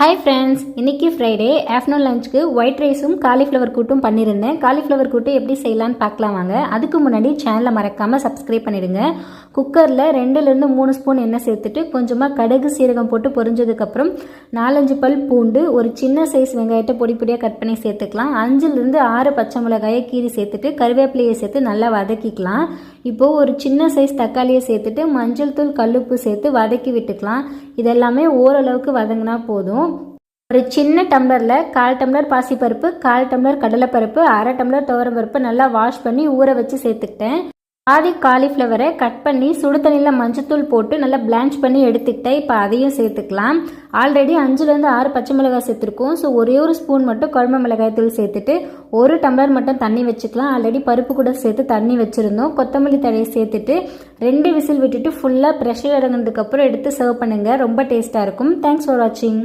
Hi friends இன்னைக்கு Friday afternoon லஞ்சுக்கு white ரைஸும் காலிஃப்ளவர் கூட்டும் பண்ணியிருந்தேன் காலிஃப்ளவர் கூட்டு எப்படி செய்யலான்னு பார்க்கலாம் வாங்க. அதுக்கு முன்னாடி சேனலை மறக்காமல் சப்ஸ்கிரைப் பண்ணிடுங்க. குக்கரில் ரெண்டுலேருந்து மூணு ஸ்பூன் எண்ணெய் சேர்த்துட்டு கொஞ்சமாக கடுகு சீரகம் போட்டு பொரிஞ்சதுக்கப்புறம் நாலஞ்சு பல் பூண்டு ஒரு சின்ன சைஸ் வெங்காயத்தை பொடி பொடியாக கட் பண்ணி சேர்த்துக்கலாம். அஞ்சுலேருந்து ஆறு பச்சை மிளகாயை கீரி சேர்த்துட்டு கருவேப்பிலையை சேர்த்து நல்லா வதக்கிக்கலாம். இப்போது ஒரு சின்ன சைஸ் தக்காளியை சேர்த்துட்டு மஞ்சள் தூள் கல்லுப்பு சேர்த்து வதக்கி விட்டுக்கலாம். இதெல்லாமே ஓரளவுக்கு வதங்கினா போதும். ஒரு சின்ன டம்ளரில் கால் டம்ளர் பாசிப்பருப்பு கால் டம்ளர் கடலைப்பருப்பு அரை டம்ளர் துவரம்பருப்பு நல்லா வாஷ் பண்ணி ஊற வச்சு சேர்த்துக்கிட்டேன். பாதி காலிஃப்ளவரை கட் பண்ணி சுடு தண்ணியில் மஞ்சத்தூள் போட்டு நல்லா பிளான்ச் பண்ணி எடுத்துக்கிட்டேன் இப்போ அதையும் சேர்த்துக்கலாம். ஆல்ரெடி அஞ்சுலேருந்து ஆறு பச்சை மிளகாய் சேர்த்துருக்கோம். ஸோ ஒரே ஒரு ஸ்பூன் மட்டும் குழம்பு மிளகாய் தூள் சேர்த்துட்டு ஒரு டம்ளர் மட்டும் தண்ணி வச்சுக்கலாம். ஆல்ரெடி பருப்பு கூட சேர்த்து தண்ணி வச்சுருந்தோம். கொத்தமல்லி தழையை சேர்த்துட்டு ரெண்டு விசில் விட்டுட்டு ஃபுல்லாக ப்ரெஷர் இறங்கினதுக்கப்புறம் எடுத்து சர்வ் பண்ணுங்கள் ரொம்ப டேஸ்ட்டாக இருக்கும். தேங்க்ஸ் ஃபார் வாட்சிங்